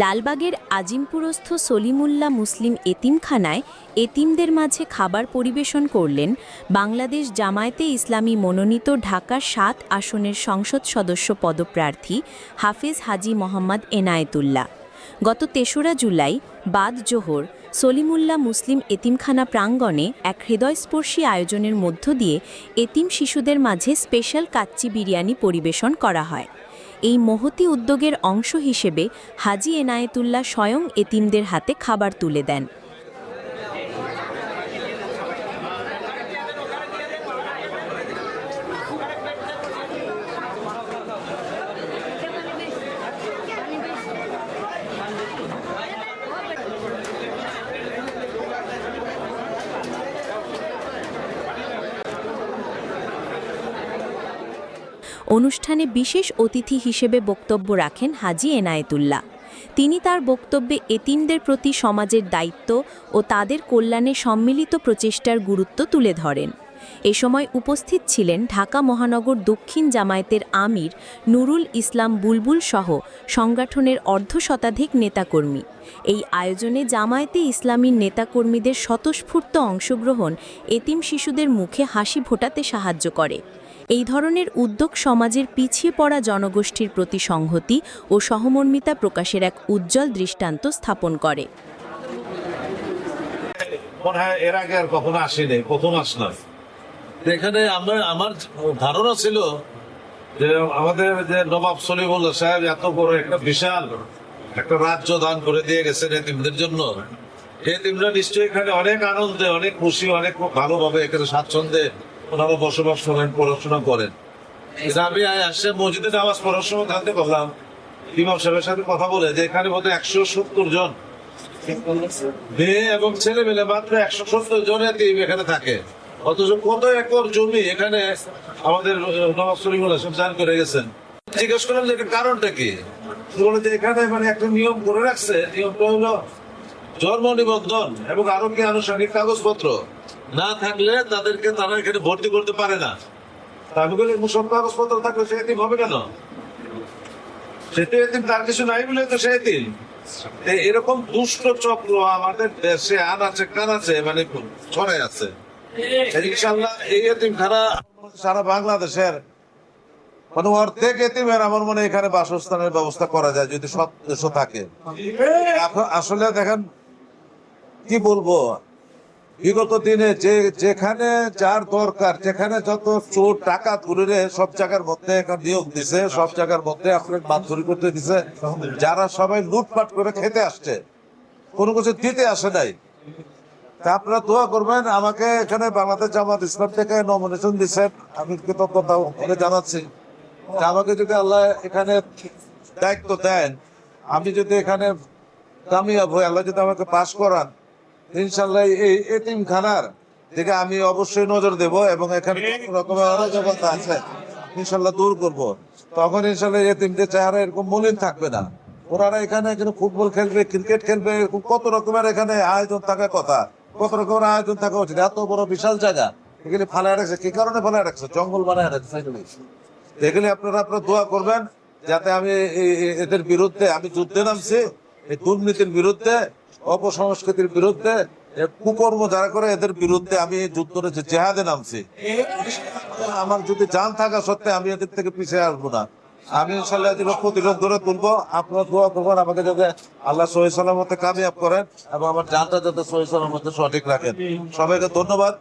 লালবাগের আজিমপুরস্থ সলিমুল্লাহ মুসলিম এতিমখানায় এতিমদের মাঝে খাবার পরিবেশন করলেন বাংলাদেশ জামায়াতে ইসলামী মনোনীত ঢাকা সাত আসনের সংসদ সদস্য পদপ্রার্থী হাফেজ হাজি মোহাম্মদ এনায়েতুল্লাহ। গত তেসরা জুলাই বাদ জোহর সলিমুল্লাহ মুসলিম এতিমখানা প্রাঙ্গণে এক হৃদয়স্পর্শী আয়োজনের মধ্য দিয়ে এতিম শিশুদের মাঝে স্পেশাল কাচ্চি বিরিয়ানি পরিবেশন করা হয়। এই মহতি উদ্যোগের অংশ হিসেবে হাজি এনায়েতুল্লাহ স্বয়ং এতিমদের হাতে খাবার তুলে দেন। অনুষ্ঠানে বিশেষ অতিথি হিসেবে বক্তব্য রাখেন হাজি এনায়েতুল্লাহ। তিনি তার বক্তব্যে এতিমদের প্রতি সমাজের দায়িত্ব ও তাদের কল্যাণে সম্মিলিত প্রচেষ্টার গুরুত্ব তুলে ধরেন। এ সময় উপস্থিত ছিলেন ঢাকা মহানগর দক্ষিণ জামায়াতের আমির নুরুল ইসলাম বুলবুল সহ সংগঠনের অর্ধশতাধিক নেতাকর্মী। এই আয়োজনে জামায়াতে ইসলামীর নেতাকর্মীদের স্বতঃস্ফূর্ত অংশগ্রহণ এতিম শিশুদের মুখে হাসি ফোটাতে সাহায্য করে। এই ধরনের উদ্যোগ সমাজের পিছিয়ে পড়া জনগোষ্ঠীর প্রতি সংহতি ও সহমর্মিতা প্রকাশের এক উজ্জ্বল দৃষ্টান্ত স্থাপন করে। মনে হয় এর আগে আর কখনো আসেনি প্রথম আসলাম। এখানে আমার আমার ধারণা ছিল যে আমাদের যে নবাব সলিমুল্লাহ সাহেব এত বড় একটা বিশাল একটা রাজ্য দান করে দিয়ে গেছেন এতিমদের জন্য এতিমরা নিশ্চয়ই এখানে অনেক আনন্দে অনেক খুশি অনেক ভালোভাবে এখানে স্বাচ্ছন্দ্যে ওনারা বসবাস করেন, পড়াশোনা করেন। আমি আসছে মসজিদে নামাজ সময় জানতে পারলাম ইমাম সাহেবের সাথে কথা বলে যে, এখানে বোধহয় একশো সত্তর জন। মেয়ে এবং ছেলে মেলে মাত্র একশো সত্তর জন এখানে থাকে। অথচ কত একর জমি এখানে আমাদের নবাব সলিমুল হাসান দান করে গেছেন। জিজ্ঞেস কারণটা কি? বলে যে, এখানে মানে একটা নিয়ম করে রাখছে। নিয়মটা হলো জন্ম নিবন্ধন এবং আরও কি আনুষ্ঠানিক কাগজপত্র না থাকলে তাদেরকে তারা এখানে ভর্তি করতে পারে না। তা আমি বলি সব কাগজপত্র থাকলে সে এতিম হবে কেন? সেটা এতিম তার কিছু নাই বলে তো সে এতিম। এরকম দুষ্ট চক্র আমাদের দেশে আনাচে কানাচে মানে ছড়াই আছে। ইনশাল্লাহ এই এতিম খানা সারা বাংলাদেশের মানে অর্ধেক এতিমের আমার মনে হয় এখানে বাসস্থানের ব্যবস্থা করা যায় যদি সব দেশ থাকে। আসলে দেখেন কি বলব? বিগত দিনে যে, যেখানে যার দরকার, যেখানে যত চোর টাকা তুলে সব জায়গার মধ্যে এখন নিয়োগ দিছে, সব জায়গার মধ্যে আপনার মাথুরি করতে দিছে, যারা সবাই লুটপাট করে খেতে আসছে। কোনো কিছু দিতে আসে নাই। তা আপনারা দোয়া করবেন, আমাকে এখানে বাংলাদেশ জামাত ইসলাম থেকে নমিনেশন দিচ্ছেন আমি কৃতজ্ঞতা জানাচ্ছি। আমাকে যদি আল্লাহ এখানে দায়িত্ব দেন, আমি যদি এখানে কামিয়াব হই, আল্লাহ যদি আমাকে পাশ করান ইনশাল্লাহ এই এতিম খানার দিকে আমি অবশ্যই নজর দেব এবং এখানে রকমের অরাজকতা আছে ইনশাল্লাহ দূর করব। তখন ইনশাল্লাহ এতিমদের চেহারা এরকম মলিন থাকবে না। ওনারা এখানে এখানে ফুটবল খেলবে ক্রিকেট খেলবে এরকম কত রকমের এখানে আয়োজন থাকার কথা কত রকমের আয়োজন থাকা উচিত এত বড় বিশাল জায়গা। এগুলি ফালায় রাখছে কি কারণে ফালায় রাখছে? জঙ্গল বানায় রাখছে এগুলি। এগুলি আপনারা আপনারা দোয়া করবেন যাতে আমি এদের বিরুদ্ধে আমি যুদ্ধে নামছি এই দুর্নীতির বিরুদ্ধে অপসংস্কৃতির বিরুদ্ধে কুকর্ম যারা করে, এদের বিরুদ্ধে আমি যুদ্ধ রয়েছে জেহাদে নামছি। আমার যদি জান থাকা সত্ত্বে আমি এদের থেকে পিছিয়ে আসব না। আমি প্রতিরোধ করে তুলবো। আপনার দোয়া করবেন আমাকে যাতে আল্লাহ সহি সালামতে কামিয়াব করেন এবং আমার জানটা যাতে সহি সালামতে সঠিক রাখেন। সবাইকে ধন্যবাদ।